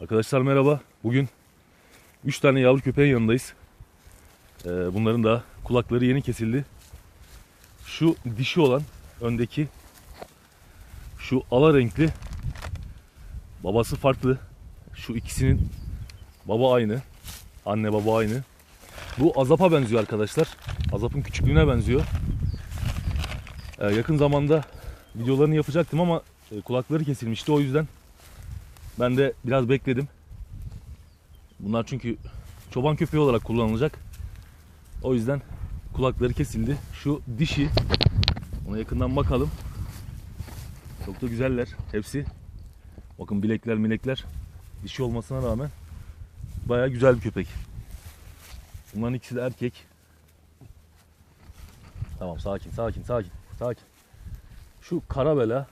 Arkadaşlar merhaba. Bugün 3 tane yavru köpeğin yanındayız. Ee, bunların da kulakları yeni kesildi. Şu dişi olan öndeki şu ala renkli babası farklı. Şu ikisinin baba aynı. Anne baba aynı. Bu Azap'a benziyor arkadaşlar. Azap'ın küçüklüğüne benziyor. Ee, yakın zamanda videolarını yapacaktım ama e, kulakları kesilmişti. O yüzden ben de biraz bekledim. Bunlar çünkü çoban köpeği olarak kullanılacak. O yüzden kulakları kesildi. Şu dişi. Ona yakından bakalım. Çok da güzeller hepsi. Bakın bilekler milekler. Dişi olmasına rağmen baya güzel bir köpek. Bunların ikisi de erkek. Tamam sakin sakin sakin sakin. Şu karabela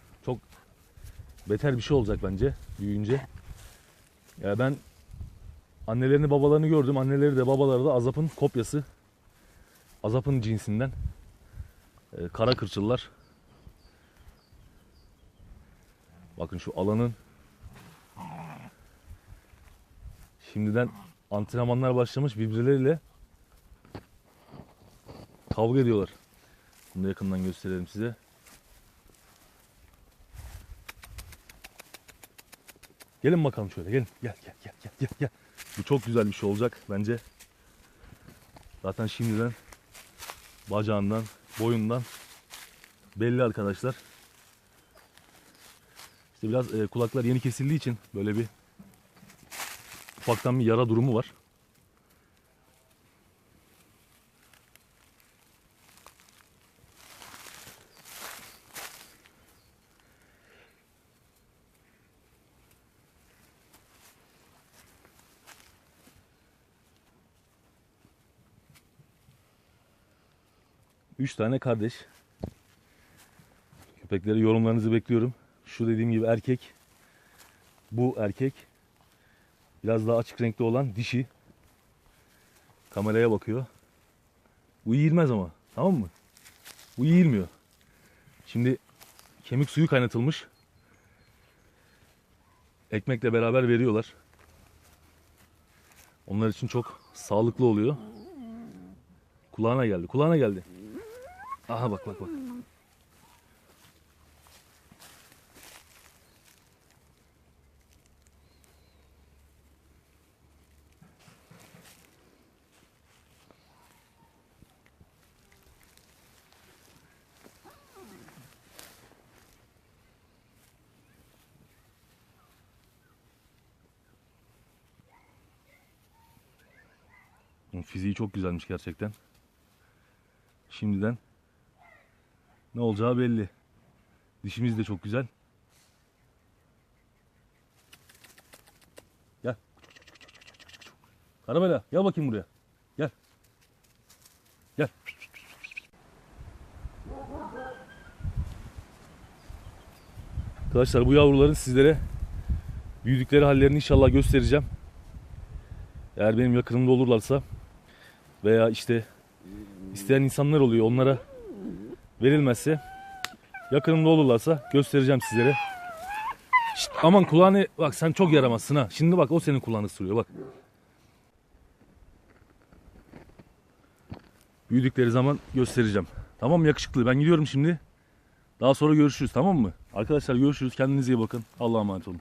beter bir şey olacak bence büyüyünce. Ya ben annelerini babalarını gördüm. Anneleri de babaları da Azap'ın kopyası. Azap'ın cinsinden. Ee, kara kırçıllar. Bakın şu alanın şimdiden antrenmanlar başlamış birbirleriyle kavga ediyorlar. Bunu da yakından gösterelim size. Gelin bakalım şöyle gelin. Gel gel gel gel gel gel. Bu çok güzel bir şey olacak bence. Zaten şimdiden bacağından, boyundan belli arkadaşlar. İşte biraz e, kulaklar yeni kesildiği için böyle bir ufaktan bir yara durumu var. Üç tane kardeş. Köpekleri yorumlarınızı bekliyorum. Şu dediğim gibi erkek. Bu erkek. Biraz daha açık renkli olan dişi. Kameraya bakıyor. Bu yiyilmez ama. Tamam mı? Bu yiyilmiyor. Şimdi kemik suyu kaynatılmış. Ekmekle beraber veriyorlar. Onlar için çok sağlıklı oluyor. Kulağına geldi. Kulağına geldi. Aha bak bak bak. Fiziği çok güzelmiş gerçekten. Şimdiden ne olacağı belli. Dişimiz de çok güzel. Gel. Karabela gel bakayım buraya. Gel. Gel. Arkadaşlar bu yavruların sizlere büyüdükleri hallerini inşallah göstereceğim. Eğer benim yakınımda olurlarsa veya işte isteyen insanlar oluyor onlara verilmezse yakınımda olurlarsa göstereceğim sizlere. Şşt, aman kulağını bak sen çok yaramazsın ha. Şimdi bak o senin kulağını ısırıyor bak. Büyüdükleri zaman göstereceğim. Tamam yakışıklı ben gidiyorum şimdi. Daha sonra görüşürüz tamam mı? Arkadaşlar görüşürüz kendinize iyi bakın. Allah'a emanet olun.